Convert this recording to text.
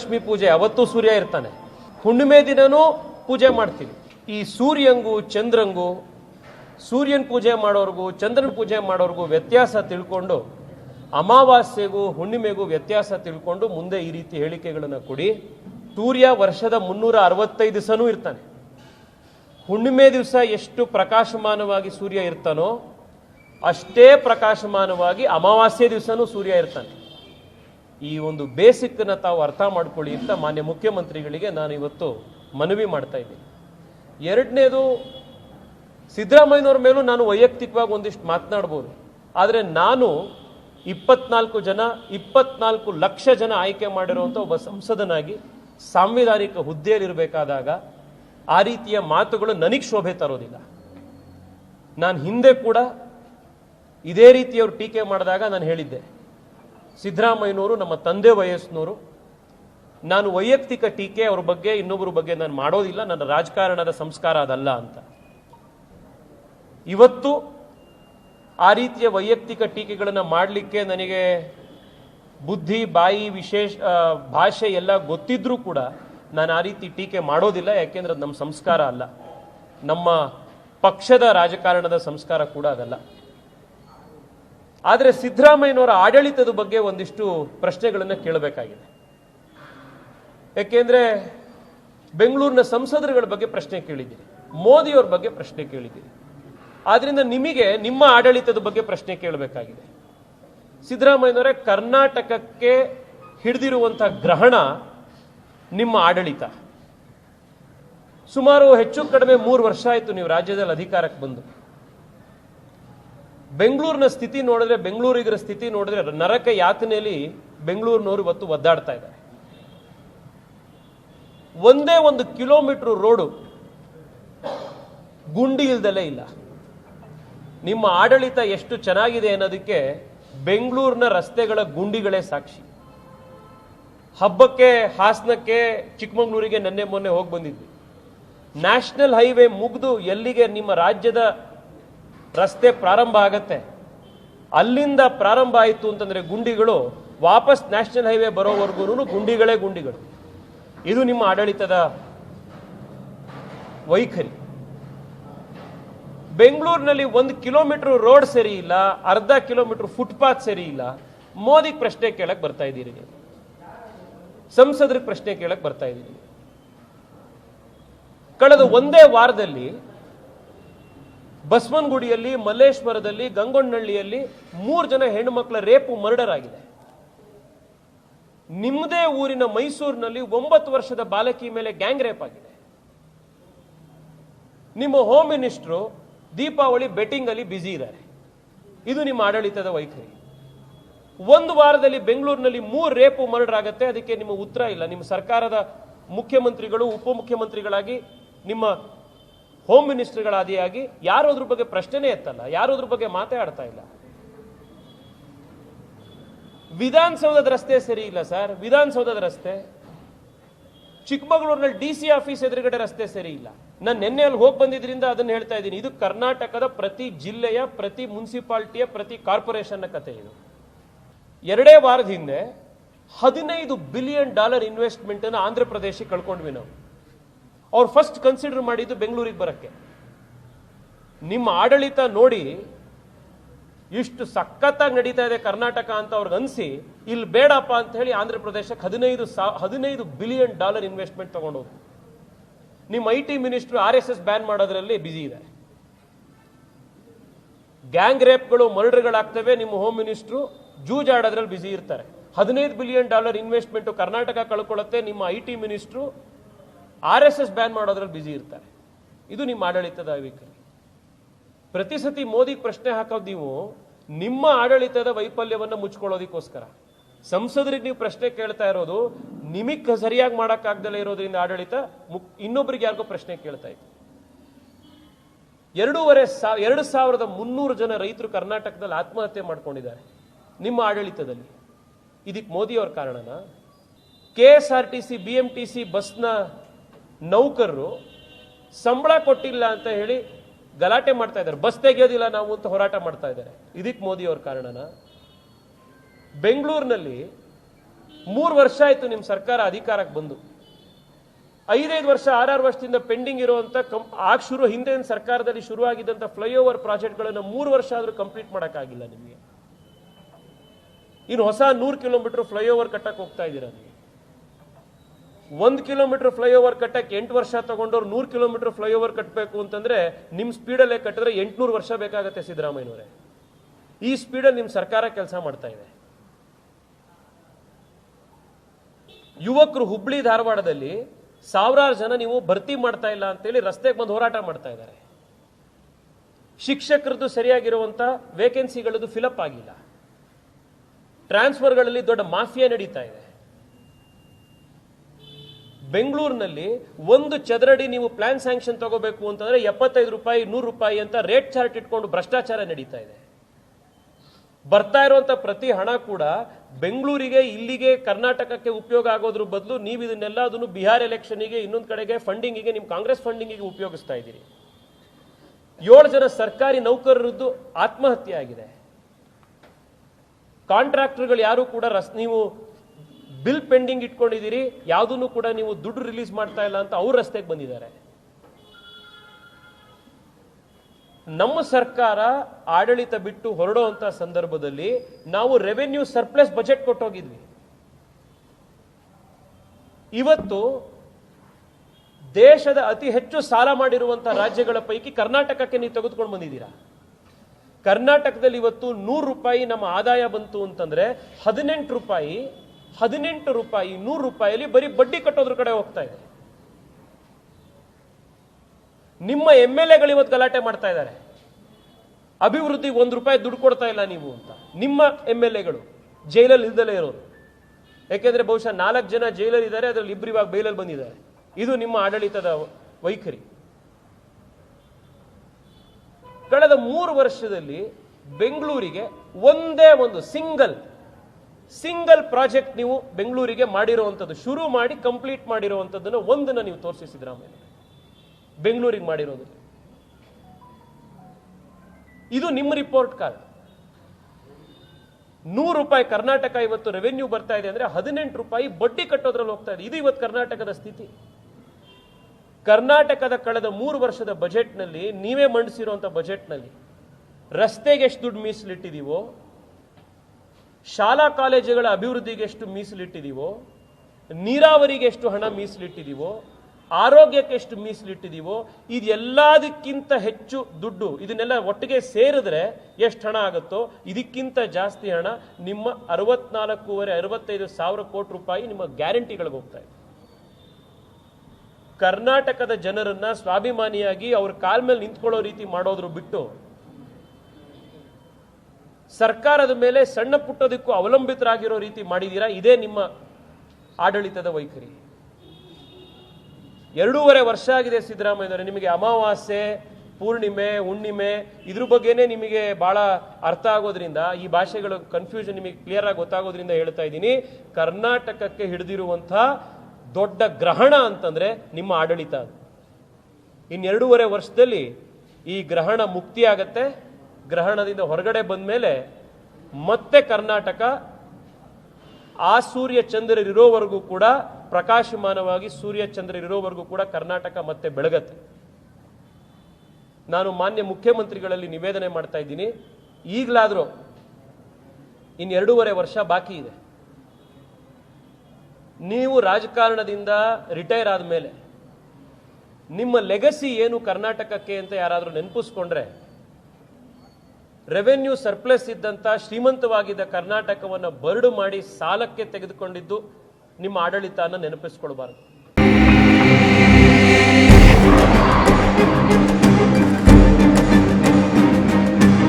ಲಕ್ಷ್ಮೀ ಪೂಜೆ, ಅವತ್ತು ಸೂರ್ಯ ಇರ್ತಾನೆ. ಹುಣ್ಣಿಮೆ ದಿನನೂ ಪೂಜೆ ಮಾಡ್ತೀವಿ. ಈ ಸೂರ್ಯಂಗು, ಚಂದ್ರಂಗು, ಸೂರ್ಯನ ಪೂಜೆ ಮಾಡೋರ್ಗೂ, ಚಂದ್ರನ ಪೂಜೆ ಮಾಡೋರ್ಗೂ ವ್ಯತ್ಯಾಸ ತಿಳ್ಕೊಂಡು, ಅಮಾವಾಸ್ಯೆಗೂ, ಹುಣ್ಣಿಮೆಗೂ ವ್ಯತ್ಯಾಸ ತಿಳ್ಕೊಂಡು ಮುಂದೆ ಈ ರೀತಿ ಹೇಳಿಕೆಗಳನ್ನು ಕೊಡಿ. ಸೂರ್ಯ ವರ್ಷದ ಮುನ್ನೂರ ಅರವತ್ತೈದು ದಿವಸನೂ ಇರ್ತಾನೆ. ಹುಣ್ಣಿಮೆ ದಿವಸ ಎಷ್ಟು ಪ್ರಕಾಶಮಾನವಾಗಿ ಸೂರ್ಯ ಇರ್ತಾನೋ, ಅಷ್ಟೇ ಪ್ರಕಾಶಮಾನವಾಗಿ ಅಮಾವಾಸ್ಯೆ ದಿವಸನೂ ಸೂರ್ಯ ಇರ್ತಾನೆ. ಈ ಒಂದು ಬೇಸಿಕ್ನ ತಾವು ಅರ್ಥ ಮಾಡ್ಕೊಳ್ಳಿ ಅಂತ ಮಾನ್ಯ ಮುಖ್ಯಮಂತ್ರಿಗಳಿಗೆ ನಾನು ಇವತ್ತು ಮನವಿ ಮಾಡ್ತಾ ಇದ್ದೀನಿ. ಎರಡನೇದು, ಸಿದ್ದರಾಮಯ್ಯನವ್ರ ಮೇಲೂ ನಾನು ವೈಯಕ್ತಿಕವಾಗಿ ಒಂದಿಷ್ಟು ಮಾತನಾಡ್ಬೋದು. ಆದರೆ ನಾನು ಇಪ್ಪತ್ನಾಲ್ಕು ಜನ, ಇಪ್ಪತ್ನಾಲ್ಕು ಲಕ್ಷ ಜನ ಆಯ್ಕೆ ಮಾಡಿರುವಂಥ ಒಬ್ಬ ಸಂಸದನಾಗಿ ಸಾಂವಿಧಾನಿಕ ಹುದ್ದೆಯಲ್ಲಿರಬೇಕಾದಾಗ ಆ ರೀತಿಯ ಮಾತುಗಳು ನನಗೆ ಶೋಭೆ ತರೋದಿಲ್ಲ. ನಾನು ಹಿಂದೆ ಕೂಡ ಇದೇ ರೀತಿಯವ್ರು ಟೀಕೆ ಮಾಡಿದಾಗ ನಾನು ಹೇಳಿದ್ದೆ. ಸಿದ್ದರಾಮಯ್ಯನವರು, ನಮ್ಮ ತಂದೆ ವಯಸ್ಸಿನವರು, ನಾನು ವೈಯಕ್ತಿಕ ಟೀಕೆ ಅವ್ರ ಬಗ್ಗೆ, ಇನ್ನೊಬ್ಬರ ಬಗ್ಗೆ ನಾನು ಮಾಡೋದಿಲ್ಲ, ನನ್ನ ರಾಜಕಾರಣದ ಸಂಸ್ಕಾರ ಅದಲ್ಲ ಅಂತ. ಇವತ್ತು ಆ ರೀತಿಯ ವೈಯಕ್ತಿಕ ಟೀಕೆಗಳನ್ನು ಮಾಡಲಿಕ್ಕೆ ನನಗೆ ಬುದ್ಧಿ, ಬಾಯಿ, ವಿಶೇಷ ಭಾಷೆ ಎಲ್ಲ ಗೊತ್ತಿದ್ರೂ ಕೂಡ ನಾನು ಆ ರೀತಿ ಟೀಕೆ ಮಾಡೋದಿಲ್ಲ, ಯಾಕೆಂದ್ರೆ ಅದು ನಮ್ಮ ಸಂಸ್ಕಾರ ಅಲ್ಲ. ನಮ್ಮ ಪಕ್ಷದ ರಾಜಕಾರಣದ ಸಂಸ್ಕಾರ ಕೂಡ ಅದಲ್ಲ. ಆದರೆ ಸಿದ್ದರಾಮಯ್ಯನವರ ಆಡಳಿತದ ಬಗ್ಗೆ ಒಂದಿಷ್ಟು ಪ್ರಶ್ನೆಗಳನ್ನು ಕೇಳಬೇಕಾಗಿದೆ. ಯಾಕೆಂದ್ರೆ ಬೆಂಗಳೂರಿನ ಸಂಸದರುಗಳ ಬಗ್ಗೆ ಪ್ರಶ್ನೆ ಕೇಳಿದ್ದೀರಿ, ಮೋದಿಯವ್ರ ಬಗ್ಗೆ ಪ್ರಶ್ನೆ ಕೇಳಿದ್ದೀರಿ. ಆದ್ರಿಂದ ನಿಮಗೆ ನಿಮ್ಮ ಆಡಳಿತದ ಬಗ್ಗೆ ಪ್ರಶ್ನೆ ಕೇಳಬೇಕಾಗಿದೆ. ಸಿದ್ದರಾಮಯ್ಯನವರೇ ಕರ್ನಾಟಕಕ್ಕೆ ಹಿಡಿದಿರುವಂತಹ ಗ್ರಹಣ ನಿಮ್ಮ ಆಡಳಿತ. ಸುಮಾರು ಹೆಚ್ಚು ಕಡಿಮೆ ಮೂರು ವರ್ಷ ಆಯಿತು ನೀವು ರಾಜ್ಯದಲ್ಲಿ ಅಧಿಕಾರಕ್ಕೆ ಬಂದು. ಬೆಂಗಳೂರಿನ ಸ್ಥಿತಿ ನೋಡಿದ್ರೆ, ಬೆಂಗಳೂರಿಗರ ಸ್ಥಿತಿ ನೋಡಿದ್ರೆ ನರಕ ಯಾತನೆಯಲ್ಲಿ ಬೆಂಗಳೂರಿನವರು ಇವತ್ತು ಒದ್ದಾಡ್ತಾ ಇದ್ದಾರೆ. ಒಂದೇ ಒಂದು ಕಿಲೋಮೀಟರ್ ರೋಡು ಗುಂಡಿ ಇಲ್ದಲೇ ಇಲ್ಲ. ನಿಮ್ಮ ಆಡಳಿತ ಎಷ್ಟು ಚೆನ್ನಾಗಿದೆ ಅನ್ನೋದಕ್ಕೆ ಬೆಂಗಳೂರಿನ ರಸ್ತೆಗಳ ಗುಂಡಿಗಳೇ ಸಾಕ್ಷಿ. ಹಬ್ಬಕ್ಕೆ, ಹಾಸನಕ್ಕೆ, ಚಿಕ್ಕಮಗಳೂರಿಗೆ ನೆನ್ನೆ ಮೊನ್ನೆ ಹೋಗಿ ಬಂದಿದ್ವಿ. ನ್ಯಾಷನಲ್ ಹೈವೇ ಮುಗಿದು ಎಲ್ಲಿಗೆ ನಿಮ್ಮ ರಾಜ್ಯದ ರಸ್ತೆ ಪ್ರಾರಂಭ ಆಗತ್ತೆ. ಅಲ್ಲಿಂದ ಪ್ರಾರಂಭ ಆಯಿತು ಅಂತಂದರೆ ಗುಂಡಿಗಳು ವಾಪಸ್ ನ್ಯಾಷನಲ್ ಹೈವೇ ಬರೋವರೆಗೂ ಗುಂಡಿಗಳೇ ಗುಂಡಿಗಳು. ಇದು ನಿಮ್ಮ ಆಡಳಿತದ ವೈಖರಿ. ಬೆಂಗಳೂರಿನಲ್ಲಿ ಒಂದು ಕಿಲೋಮೀಟರ್ ರೋಡ್ ಸರಿ ಇಲ್ಲ, ಅರ್ಧ ಕಿಲೋಮೀಟರ್ ಫುಟ್ಪಾತ್ ಸರಿ ಇಲ್ಲ. ಮೋದಿಗೆ ಪ್ರಶ್ನೆ ಕೇಳಕ್ಕೆ ಬರ್ತಾ ಇದ್ದೀರಿ ನೀವು. ಸಂಸದರಿಗೆ ಪ್ರಶ್ನೆ ಕೇಳಕ್ಕೆ ಬರ್ತಾ ಇದ್ದೀರಿ. ಕಳೆದ ಒಂದೇ ವಾರದಲ್ಲಿ ಬಸವನಗುಡಿಯಲ್ಲಿ, ಮಲ್ಲೇಶ್ವರದಲ್ಲಿ ಗಂಗೊಣ್ಣಹಳ್ಳಿಯಲ್ಲಿ ಮೂರು ಜನ ಹೆಣ್ಣು ಮಕ್ಕಳ ರೇಪು ಮರ್ಡರ್ ಆಗಿದೆ. ನಿಮ್ಮದೇ ಊರಿನ ಮೈಸೂರಿನಲ್ಲಿ ಒಂಬತ್ತು ವರ್ಷದ ಬಾಲಕಿ ಮೇಲೆ ಗ್ಯಾಂಗ್ ರೇಪ್ ಆಗಿದೆ. ನಿಮ್ಮ ಹೋಮ್ ಮಿನಿಸ್ಟ್ರು ದೀಪಾವಳಿ ಬೆಟ್ಟಿಂಗ್ ಅಲ್ಲಿ ಬ್ಯುಸಿ ಇದ್ದಾರೆ. ಇದು ನಿಮ್ಮ ಆಡಳಿತದ ವೈಖರಿ. ಒಂದು ವಾರದಲ್ಲಿ ಬೆಂಗಳೂರಿನಲ್ಲಿ ಮೂರು ರೇಪು ಮರ್ಡರ್ ಆಗುತ್ತೆ, ಅದಕ್ಕೆ ನಿಮ್ಮ ಉತ್ತರ ಇಲ್ಲ. ನಿಮ್ಮ ಸರ್ಕಾರದ ಮುಖ್ಯಮಂತ್ರಿಗಳು, ಉಪಮುಖ್ಯಮಂತ್ರಿಗಳಾಗಿ ನಿಮ್ಮ ಹೋಮ್ ಮಿನಿಸ್ಟರ್ಗಳಾದಿಯಾಗಿ ಯಾರು ಅದ್ರ ಬಗ್ಗೆ ಪ್ರಶ್ನೆನೇ ಎತ್ತಲ್ಲ ಯಾರು ಅದ್ರ ಬಗ್ಗೆ ಮಾತಾಡ್ತಾ ಇಲ್ಲ. ವಿಧಾನಸೌಧದ ರಸ್ತೆ ಸರಿ ಇಲ್ಲ ಸರ್, ವಿಧಾನಸೌಧದ ರಸ್ತೆ. ಚಿಕ್ಕಮಗಳೂರಿನಲ್ಲಿ ಡಿ ಸಿ ಆಫೀಸ್ ಎದುರುಗಡೆ ರಸ್ತೆ ಸರಿ ಇಲ್ಲ. ನಾನು ನಿನ್ನೆ ಅಲ್ಲಿ ಹೋಗಿ ಬಂದಿದ್ರಿಂದ ಅದನ್ನ ಹೇಳ್ತಾ ಇದ್ದೀನಿ. ಇದು ಕರ್ನಾಟಕದ ಪ್ರತಿ ಜಿಲ್ಲೆಯ, ಪ್ರತಿ ಮುನ್ಸಿಪಾಲ್ಟಿಯ, ಪ್ರತಿ ಕಾರ್ಪೊರೇಷನ್ನ ಕತೆ ಇದು. ಎರಡೇ ವಾರದ ಹಿಂದೆ ಹದಿನೈದು ಬಿಲಿಯನ್ ಡಾಲರ್ ಇನ್ವೆಸ್ಟ್ಮೆಂಟ್ ಅನ್ನು ಆಂಧ್ರ ಪ್ರದೇಶಕ್ಕೆ ಕಳ್ಕೊಂಡ್ವಿ ನಾವು. ಅವ್ರು ಫಸ್ಟ್ ಕನ್ಸಿಡರ್ ಮಾಡಿದ್ದು ಬೆಂಗಳೂರಿಗೆ ಬರಕ್ಕೆ. ನಿಮ್ಮ ಆಡಳಿತ ನೋಡಿ ಇಷ್ಟು ಸಖತ್ತಾಗಿ ನಡೀತಾ ಇದೆ ಕರ್ನಾಟಕ ಅಂತ ಅವ್ರಿಗೆ ಅನಿಸಿ ಇಲ್ಲಿ ಬೇಡಪ್ಪ ಅಂತ ಹೇಳಿ ಆಂಧ್ರ ಪ್ರದೇಶಕ್ಕೆ ಹದಿನೈದು ಸಾ, ಹದಿನೈದು ಬಿಲಿಯನ್ ಡಾಲರ್ ಇನ್ವೆಸ್ಟ್ಮೆಂಟ್ ತಗೊಂಡೋದು ನಿಮ್ಮ I T minister R S S ban ಮಾಡೋದ್ರಲ್ಲಿ ಬ್ಯುಸಿ ಇದೆ ಗ್ಯಾಂಗ್ ರೇಪ್ಗಳು ಮರ್ಡರ್ಗಳಾಗ್ತವೆ ನಿಮ್ಮ ಹೋಮ್ ಮಿನಿಸ್ಟ್ರು ಜೂಜಾಡೋದ್ರಲ್ಲಿ ಬ್ಯುಸಿ ಇರ್ತಾರೆ. ಹದಿನೈದು ಬಿಲಿಯನ್ ಡಾಲರ್ ಇನ್ವೆಸ್ಟ್ಮೆಂಟು ಕರ್ನಾಟಕ ಕಳ್ಕೊಳ್ಳುತ್ತೆ, ನಿಮ್ಮ I T minister R S S ban ಮಾಡೋದ್ರಲ್ಲಿ ಬ್ಯುಸಿ ಇರ್ತಾರೆ. ಇದು ನಿಮ್ಮ ಆಡಳಿತದ ವೈಖರಿ ಪ್ರತಿ ಸತಿ ಮೋದಿ ಪ್ರಶ್ನೆ ಹಾಕೋದು ನೀವು ನಿಮ್ಮ ಆಡಳಿತದ ವೈಫಲ್ಯವನ್ನು ಮುಚ್ಕೊಳ್ಳೋದಕ್ಕೋಸ್ಕರ. ಸಂಸದರಿಗೆ ನೀವು ಪ್ರಶ್ನೆ ಕೇಳ್ತಾ ಇರೋದು, ನಿಮಗೆ ಸರಿಯಾಗಿ ಮಾಡೋಕ್ಕಾಗ್ದಲೇ ಇರೋದ್ರಿಂದ ಆಡಳಿತ, ಮುಕ್ ಇನ್ನೊಬ್ಬರಿಗೆ ಯಾರಿಗೋ ಪ್ರಶ್ನೆ ಕೇಳ್ತಾ ಇತ್ತು. ಎರಡೂವರೆ ಸಾ, ಎರಡು ಸಾವಿರದ ಮುನ್ನೂರು ಜನ ರೈತರು ಕರ್ನಾಟಕದಲ್ಲಿ ಆತ್ಮಹತ್ಯೆ ಮಾಡ್ಕೊಂಡಿದ್ದಾರೆ ನಿಮ್ಮ ಆಡಳಿತದಲ್ಲಿ. ಇದಕ್ಕೆ ಮೋದಿ ಕಾರಣನ ಕಾರಣನಾ? K S R T C, B M T C ಬಸ್ನ ನೌಕರರು ಸಂಬಳ ಕೊಟ್ಟಿಲ್ಲ ಅಂತ ಹೇಳಿ ಗಲಾಟೆ ಮಾಡ್ತಾ ಇದ್ದಾರೆ. ಬಸ್ ತೆಗೆಯೋದಿಲ್ಲ ನಾವು ಅಂತ ಹೋರಾಟ ಮಾಡ್ತಾ ಇದ್ದಾರೆ. ಇದಕ್ಕೆ ಮೋದಿ ಅವ್ರ ಕಾರಣನ? ಬೆಂಗಳೂರಿನಲ್ಲಿ ಮೂರು ವರ್ಷ ಆಯ್ತು ನಿಮ್ಮ ಸರ್ಕಾರ ಅಧಿಕಾರಕ್ಕೆ ಬಂದು. ಐದೈದು ವರ್ಷ, ಆರಾರು ವರ್ಷದಿಂದ ಪೆಂಡಿಂಗ್ ಇರುವಂತ ಕಂ ಆಗ ಶುರು ಹಿಂದೆ ಸರ್ಕಾರದಲ್ಲಿ ಶುರುವಾಗಿದ್ದಂಥ ಫ್ಲೈಓವರ್ ಪ್ರಾಜೆಕ್ಟ್ಗಳನ್ನು ಮೂರು ವರ್ಷ ಆದರೂ ಕಂಪ್ಲೀಟ್ ಮಾಡೋಕ್ಕಾಗಿಲ್ಲ ನಿಮಗೆ. ಇನ್ನು ಹೊಸ ನೂರು ಕಿಲೋಮೀಟರ್ ಫ್ಲೈಓವರ್ ಕಟ್ಟಕ್ಕೆ ಹೋಗ್ತಾ ಇದ್ದೀರಾ ನೀವು? ಒಂದು ಕಿಲೋಮೀಟರ್ ಫ್ಲೈಓವರ್ ಕಟ್ಟಕ್ಕೆ ಎಂಟು ವರ್ಷ ತಗೊಂಡವ್ರು ನೂರು ಕಿಲೋಮೀಟರ್ ಫ್ಲೈಓವರ್ ಕಟ್ಟಬೇಕು ಅಂತಂದ್ರೆ ನಿಮ್ಮ ಸ್ಪೀಡಲ್ಲೇ ಕಟ್ಟಿದ್ರೆ ಎಂಟುನೂರು ವರ್ಷ ಬೇಕಾಗತ್ತೆ ಸಿದ್ದರಾಮಯ್ಯನವರೇ. ಈ ಸ್ಪೀಡಲ್ಲಿ ನಿಮ್ಮ ಸರ್ಕಾರ ಕೆಲಸ ಮಾಡ್ತಾ ಇದೆ. ಯುವಕರು ಹುಬ್ಳಿ ಧಾರವಾಡದಲ್ಲಿ ಸಾವಿರಾರು ಜನ ನೀವು ಭರ್ತಿ ಮಾಡ್ತಾ ಇಲ್ಲ ಅಂತೇಳಿ ರಸ್ತೆಗೆ ಬಂದು ಹೋರಾಟ ಮಾಡ್ತಾ ಇದ್ದಾರೆ. ಶಿಕ್ಷಕರದ್ದು ಸರಿಯಾಗಿರುವಂತ ವೇಕೆನ್ಸಿಗಳದ್ದು ಫಿಲಪ್ ಆಗಿಲ್ಲ. ಟ್ರಾನ್ಸ್ಫರ್ಗಳಲ್ಲಿ ದೊಡ್ಡ ಮಾಫಿಯಾ ನಡೀತಾ ಇದೆ. ಬೆಂಗಳೂರಿನಲ್ಲಿ ಒಂದು ಚದರಡಿ ನೀವು ಪ್ಲಾನ್ ಸ್ಯಾಂಕ್ಷನ್ ತಗೋಬೇಕು ಅಂತಂದ್ರೆ ಎಪ್ಪತ್ತೈದು ರೂಪಾಯಿ, ನೂರು ರೂಪಾಯಿ ಅಂತ ರೇಟ್ ಚಾರ್ಟ್ ಇಟ್ಕೊಂಡು ಭ್ರಷ್ಟಾಚಾರ ನಡೀತಾ ಇದೆ. ಬರ್ತಾ ಇರುವಂತ ಪ್ರತಿ ಹಣ ಕೂಡ ಬೆಂಗಳೂರಿಗೆ, ಇಲ್ಲಿಗೆ, ಕರ್ನಾಟಕಕ್ಕೆ ಉಪಯೋಗ ಆಗೋದ್ರ ಬದಲು ನೀವು ಇದನ್ನೆಲ್ಲ ಅದನ್ನು ಬಿಹಾರ್ ಎಲೆಕ್ಷನ್ಗೆ ಇನ್ನೊಂದು ಕಡೆಗೆ ಫಂಡಿಂಗಿಗೆ ನಿಮ್ಮ ಕಾಂಗ್ರೆಸ್ ಫಂಡಿಂಗಿಗೆ ಉಪಯೋಗಿಸ್ತಾ ಇದ್ದೀರಿ. ಏಳು ಜನ ಸರ್ಕಾರಿ ನೌಕರರದ್ದು ಆತ್ಮಹತ್ಯೆ ಆಗಿದೆ. ಕಾಂಟ್ರಾಕ್ಟರ್ಗಳು ಯಾರು ಕೂಡ ರಸ್ ನೀವು ಬಿಲ್ ಪೆಂಡಿಂಗ್ ಇಟ್ಕೊಂಡಿದ್ದೀರಿ, ಯಾವುದನ್ನು ಕೂಡ ನೀವು ದುಡ್ಡು ರಿಲೀಸ್ ಮಾಡ್ತಾ ಇಲ್ಲ ಅಂತ ಅವ್ರ ರಸ್ತೆಗೆ ಬಂದಿದ್ದಾರೆ. ನಮ್ಮ ಸರ್ಕಾರ ಆಡಳಿತ ಬಿಟ್ಟು ಹೊರಡುವಂತ ಸಂದರ್ಭದಲ್ಲಿ ನಾವು ರೆವೆನ್ಯೂ ಸರ್ಪ್ಲಸ್ ಬಜೆಟ್ ಕೊಟ್ಟೋಗಿದ್ವಿ. ಇವತ್ತು ದೇಶದ ಅತಿ ಹೆಚ್ಚು ಸಾಲ ಮಾಡಿರುವಂತಹ ರಾಜ್ಯಗಳ ಪೈಕಿ ಕರ್ನಾಟಕಕ್ಕೆ ನೀವು ತೆಗೆದುಕೊಂಡು ಬಂದಿದ್ದೀರಾ? ಕರ್ನಾಟಕದಲ್ಲಿ ಇವತ್ತು ನೂರು ರೂಪಾಯಿ ನಮ್ಮ ಆದಾಯ ಬಂತು ಅಂತಂದ್ರೆ ಹದಿನೆಂಟು ರೂಪಾಯಿ ಹದಿನೆಂಟು ರೂಪಾಯಿ, ನೂರು ರೂಪಾಯಿಯಲ್ಲಿ ಬರೀ ಬಡ್ಡಿ ಕಟ್ಟೋದ್ರ ಕಡೆ ಹೋಗ್ತಾ ಇದೆ. ನಿಮ್ಮ ಎಂ ಎಲ್ ಎಗಳು ಇವತ್ತು ಗಲಾಟೆ ಮಾಡ್ತಾ ಇದ್ದಾರೆ. ಅಭಿವೃದ್ಧಿಗೆ ಒಂದು ರೂಪಾಯಿ ದುಡ್ಡು ಕೊಡ್ತಾ ಇಲ್ಲ ನೀವು ಅಂತ. ನಿಮ್ಮ ಎಂ ಎಲ್ ಎಗಳು ಜೈಲಲ್ಲಿ ಇಲ್ದಲೇ ಇರೋರು. ಯಾಕೆಂದ್ರೆ ಬಹುಶಃ ನಾಲ್ಕು ಜನ ಜೈಲಲ್ಲಿ ಇದ್ದಾರೆ, ಅದರಲ್ಲಿ ಇಬ್ಬರು ಇವಾಗ ಬೈಲಲ್ಲಿ ಬಂದಿದ್ದಾರೆ. ಇದು ನಿಮ್ಮ ಆಡಳಿತದ ವೈಖರಿ. ಕಳೆದ ಮೂರು ವರ್ಷದಲ್ಲಿ ಬೆಂಗಳೂರಿಗೆ ಒಂದೇ ಒಂದು ಸಿಂಗಲ್ ಸಿಂಗಲ್ ಪ್ರಾಜೆಕ್ಟ್ ನೀವು ಬೆಂಗಳೂರಿಗೆ ಮಾಡಿರುವಂಥದ್ದು ಶುರು ಮಾಡಿ ಕಂಪ್ಲೀಟ್ ಮಾಡಿರುವಂಥದ್ದನ್ನು ಒಂದನ್ನು ನೀವು ತೋರಿಸಿ ಸಿದ್ದರಾಮಯ್ಯ ಬೆಂಗಳೂರಿಗೆ ಮಾಡಿರೋದು. ಇದು ನಿಮ್ಮ ರಿಪೋರ್ಟ್ ಕಾರ್ಡ್ ನೂರು ರೂಪಾಯಿ ಕರ್ನಾಟಕ ಇವತ್ತು ರೆವೆನ್ಯೂ ಬರ್ತಾ ಇದೆ ಅಂದ್ರೆ ಹದಿನೆಂಟು ರೂಪಾಯಿ ಬಡ್ಡಿ ಕಟ್ಟೋದ್ರಲ್ಲಿ ಹೋಗ್ತಾ ಇದೆ. ಇದು ಇವತ್ತು ಕರ್ನಾಟಕದ ಸ್ಥಿತಿ. ಕರ್ನಾಟಕದ ಕಳೆದ ಮೂರು ವರ್ಷದ ಬಜೆಟ್ನಲ್ಲಿ ನೀವೇ ಮಂಡಿಸಿರುವಂಥ ಬಜೆಟ್ನಲ್ಲಿ ರಸ್ತೆಗೆ ಎಷ್ಟು ದುಡ್ಡು ಮೀಸಲಿಟ್ಟಿದೀವೋ ಶಾಲಾ ಕಾಲೇಜುಗಳ ಅಭಿವೃದ್ಧಿಗೆ ಎಷ್ಟು ಮೀಸಲಿಟ್ಟಿದೀವೋ, ನೀರಾವರಿಗೆ ಎಷ್ಟು ಹಣ ಮೀಸಲಿಟ್ಟಿದೀವೋ, ಆರೋಗ್ಯಕ್ಕೆ ಎಷ್ಟು ಮೀಸಲಿಟ್ಟಿದೀವೋ, ಇದೆಲ್ಲದಕ್ಕಿಂತ ಹೆಚ್ಚು ದುಡ್ಡು, ಇದನ್ನೆಲ್ಲ ಒಟ್ಟಿಗೆ ಸೇರಿದ್ರೆ ಎಷ್ಟು ಹಣ ಆಗುತ್ತೋ, ಇದಕ್ಕಿಂತ ಜಾಸ್ತಿ ಹಣ ನಿಮ್ಮ ಅರವತ್ನಾಲ್ಕೂವರೆ, ಅರವತ್ತೈದು ಸಾವಿರ ಕೋಟಿ ರೂಪಾಯಿ ನಿಮ್ಮ ಗ್ಯಾರಂಟಿಗಳಿಗೆ ಹೋಗ್ತಾ ಇದೆ. ಕರ್ನಾಟಕದ ಜನರನ್ನ ಸ್ವಾಭಿಮಾನಿಯಾಗಿ ಅವ್ರ ಕಾಲ್ ಮೇಲೆ ನಿಂತ್ಕೊಳ್ಳೋ ರೀತಿ ಮಾಡೋದ್ರು ಬಿಟ್ಟು ಸರ್ಕಾರದ ಮೇಲೆ ಸಣ್ಣ ಪುಟ್ಟದಕ್ಕೂ ಅವಲಂಬಿತರಾಗಿರೋ ರೀತಿ ಮಾಡಿದ್ದೀರಾ ಇದೇ ನಿಮ್ಮ ಆಡಳಿತದ ವೈಖರಿ. ಎರಡೂವರೆ ವರ್ಷ ಆಗಿದೆ ಸಿದ್ದರಾಮಯ್ಯನವರೇ, ನಿಮಗೆ ಅಮಾವಾಸ್ಯೆ, ಪೂರ್ಣಿಮೆ, ಹುಣ್ಣಿಮೆ, ಇದ್ರ ಬಗ್ಗೆನೇ ನಿಮಗೆ ಬಹಳ ಅರ್ಥ ಆಗೋದ್ರಿಂದ, ಈ ಭಾಷೆಗಳು ಕನ್ಫ್ಯೂಷನ್ ನಿಮಗೆ ಕ್ಲಿಯರ್ ಆಗಿ ಗೊತ್ತಾಗೋದ್ರಿಂದ ಹೇಳ್ತಾ ಇದ್ದೀನಿ, ಕರ್ನಾಟಕಕ್ಕೆ ಹಿಡಿದಿರುವಂತಹ ದೊಡ್ಡ ಗ್ರಹಣ ಅಂತಂದ್ರೆ ನಿಮ್ಮ ಆಡಳಿತ ಅದು. ಇನ್ನೆರಡೂವರೆ ವರ್ಷದಲ್ಲಿ ಈ ಗ್ರಹಣ ಮುಕ್ತಿ ಆಗತ್ತೆ ಗ್ರಹಣದಿಂದ ಹೊರಗಡೆ ಬಂದ ಮೇಲೆ ಮತ್ತೆ ಕರ್ನಾಟಕ, ಆ ಸೂರ್ಯ ಚಂದ್ರರಿರೋವರೆಗೂ ಕೂಡ ಪ್ರಕಾಶಮಾನವಾಗಿ ಸೂರ್ಯ ಚಂದ್ರರಿರೋವರೆಗೂ ಕೂಡ ಕರ್ನಾಟಕ ಮತ್ತೆ ಬೆಳಗತ್ತೆ. ನಾನು ಮಾನ್ಯ ಮುಖ್ಯಮಂತ್ರಿಗಳಲ್ಲಿ ನಿವೇದನೆ ಮಾಡ್ತಾ ಇದ್ದೀನಿ. ಈಗಲಾದರೂ ಇನ್ನೆರಡೂವರೆ ವರ್ಷ ಬಾಕಿ ಇದೆ. ನೀವು ರಾಜಕಾರಣದಿಂದ ರಿಟೈರ್ ಆದ ಮೇಲೆ ನಿಮ್ಮ ಲೆಗಸಿ ಏನು ಕರ್ನಾಟಕಕ್ಕೆ ಅಂತ ಯಾರಾದರೂ ನೆನಪಿಸ್ಕೊಂಡ್ರೆ ರೆವೆನ್ಯೂ ಸರ್ಪ್ಲಸ್ ಇದ್ದಂಥ ಶ್ರೀಮಂತವಾಗಿದ್ದ ಕರ್ನಾಟಕವನ್ನು ಬರಡು ಮಾಡಿ ಸಾಲಕ್ಕೆ ತೆಗೆದುಕೊಂಡಿದ್ದು ನಿಮ್ಮ ಆಡಳಿತನ ನೆನಪಿಸ್ಕೊಳ್ಬಾರ್ದು.